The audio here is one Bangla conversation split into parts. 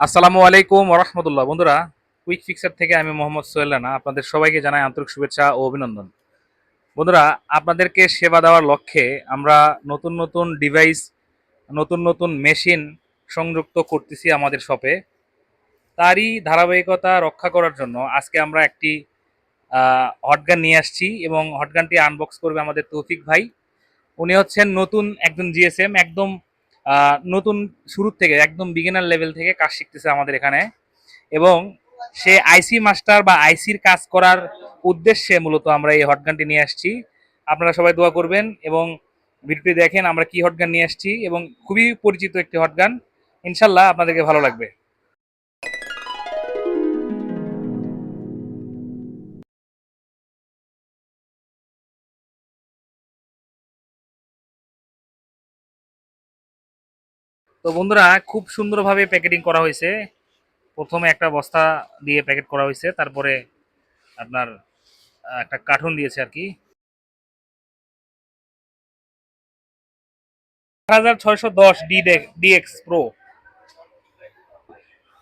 আসসালামু আলাইকুম ওরহমতুল্লাহ বন্ধুরা কুইক ফিক্সার থেকে আমি মোহাম্মদ সোহেল রানা, আপনাদের সবাইকে জানাই আন্তরিক শুভেচ্ছা ও অভিনন্দন। বন্ধুরা, আপনাদেরকে সেবা দেওয়ার লক্ষ্যে আমরা নতুন নতুন ডিভাইস নতুন নতুন মেশিন সংযুক্ত করতেছি আমাদের শপে তারই ধারাবাহিকতা রক্ষা করার জন্য আজকে আমরা একটি হটগান নিয়ে আসছি এবং হটগানটি আনবক্স করবে আমাদের তৌফিক ভাই। উনি হচ্ছেন নতুন একজন জিএসএম একদম নতুন শুরুর থেকে, একদম বিগিনার লেভেল থেকে কাজ শিখতেছে আমাদের এখানে। এবং সে আইসি মাস্টার বা আইসির কাজ করার উদ্দেশ্যে মূলত আমরা এই হটগানটি নিয়ে আসছি। আপনারা সবাই দোয়া করবেন এবং ভিডিওটি দেখেন আমরা কি হটগান নিয়ে আসছি এবং খুবই পরিচিত একটি হটগান ইনশাল্লাহ আপনাদেরকে ভালো লাগবে। তো বন্ধুরা, খুব সুন্দরভাবে প্যাকেটিং করা হয়েছে। প্রথমে একটা বস্তা দিয়ে প্যাকেট করা হয়েছে, তারপরে আপনার একটা কার্টুন দিয়েছে আর কি। হাজার ছয়শো দশ ডিএক্স প্রো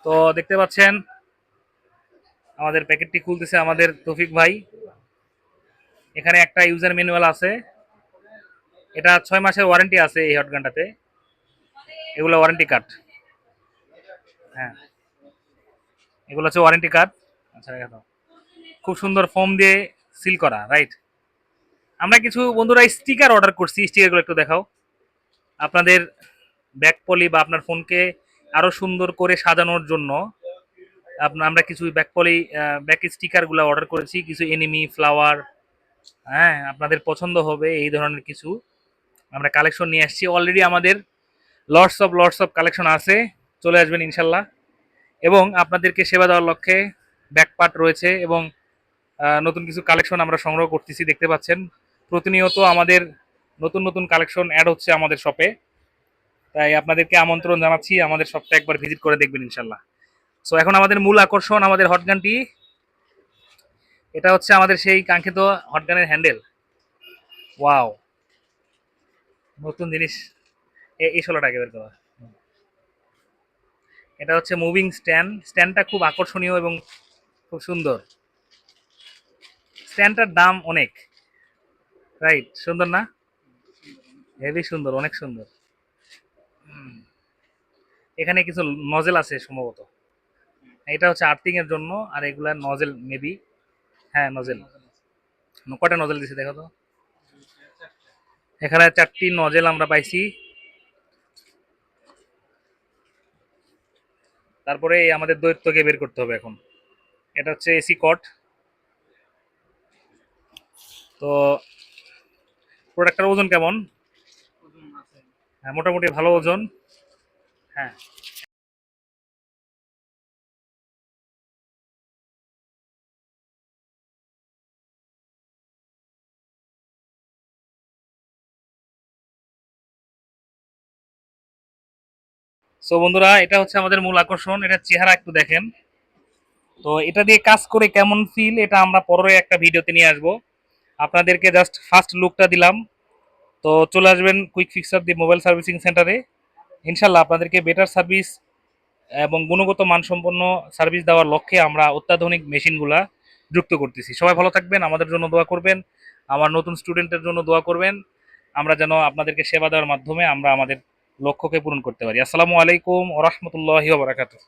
তো দেখতে পাচ্ছেন, আমাদের প্যাকেটটি খুলতেছে আমাদের তৌফিক ভাই। এখানে একটা ইউজার ম্যানুয়াল আছে। এটা ছয় মাসের ওয়ারেন্টি আছে এই হটগানটাতে। এগুলো ওয়ারেন্টি কার্ড হ্যাঁ। এগুলো হচ্ছে ওয়ারেন্টি কার্ড আচ্ছা রেখে দাও। খুব সুন্দর ফোম দিয়ে সিল করা রাইট আমরা কিছু বন্ধুরা স্টিকার অর্ডার করছি স্টিকারগুলো একটু দেখাও। আপনাদের ব্যাক পলি বা আপনার ফোনকে আরও সুন্দর করে সাজানোর জন্য আমরা কিছু ব্যাক পলি ব্যাক স্টিকারগুলো অর্ডার করেছি। কিছু এনিমি ফ্লাওয়ার হ্যাঁ আপনাদের পছন্দ হবে এই ধরনের কিছু। আমরা কালেকশন নিয়ে আসছি। অলরেডি আমাদের lords of lords of collection আছে। চলে আসবেন ইনশাল্লাহ। এবং আপনাদেরকে সেবা দেওয়ার লক্ষ্যে ব্যাকপার্ট রয়েছে এবং নতুন কিছু কালেকশন আমরা সংগ্রহ করতেছি, দেখতে পাচ্ছেন। প্রতিনিয়ত আমাদের নতুন নতুন কালেকশন অ্যাড হচ্ছে আমাদের শপে তাই আপনাদেরকে আমন্ত্রণ জানাচ্ছি, আমাদের শপটা একবার ভিজিট করে দেখবেন ইনশাল্লাহ। সো এখন আমাদের মূল আকর্ষণ আমাদের হটগানটি এটা হচ্ছে আমাদের সেই কাঙ্ক্ষিত হটগানের হ্যান্ডেল ওয়াও নতুন জিনিস এই ষোলোটাকে বের করা। এটা হচ্ছে মুভিং স্ট্যান্ড স্ট্যান্ডটা খুব আকর্ষণীয় এবং খুব সুন্দর। স্ট্যান্ডটার দাম অনেক। রাইট সুন্দর না? হেভি সুন্দর, অনেক সুন্দর। এখানে কিছু নজেল আছে সম্ভবত। এটা হচ্ছে আর্থিং এর জন্য, আর এগুলা নজেল মেবি হ্যাঁ নজেল কটা নজেল দিছে দেখো তো? এখানে চারটি নজেল আমরা পাইছি। তারপরে এই আমাদের দৈত্যকে বের করতে হবে এখন। এটা হচ্ছে এসি কট। তো প্রোডাক্টটার ওজন কেমন? হ্যাঁ মোটামুটি ভালো ওজন। হ্যাঁ। সো বন্ধুরা, এটা হচ্ছে আমাদের মূল আকর্ষণ, এটা চেহারা একটু দেখেন। তো এটা দিয়ে কাজ করে কেমন ফিল এটা আমরা পরে একটা ভিডিওতে নিয়ে আসব। আপনাদেরকে জাস্ট ফার্স্ট লুকটা দিলাম। তো চলে আসবেন quick fixer the mobile servicing সেন্টারে ইনশাল্লাহ আপনাদেরকে বেটার সার্ভিস এবং গুণগত মানসম্পন্ন সার্ভিস দেওয়ার লক্ষ্যে আমরা অত্যাধুনিক মেশিনগুলা যুক্ত করতেছি। সবাই ভালো থাকবেন, আমাদের জন্য দোয়া করবেন, আমার নতুন স্টুডেন্টের জন্য দোয়া করবেন। আমরা যেন আপনাদেরকে সেবা দেওয়ার মাধ্যমে আমরা আমাদের লক্ষ্যকে পূরণ করতে পারি। আসসালামু আলাইকুম ওরহমতুল্লাহ বারাকাতুহ।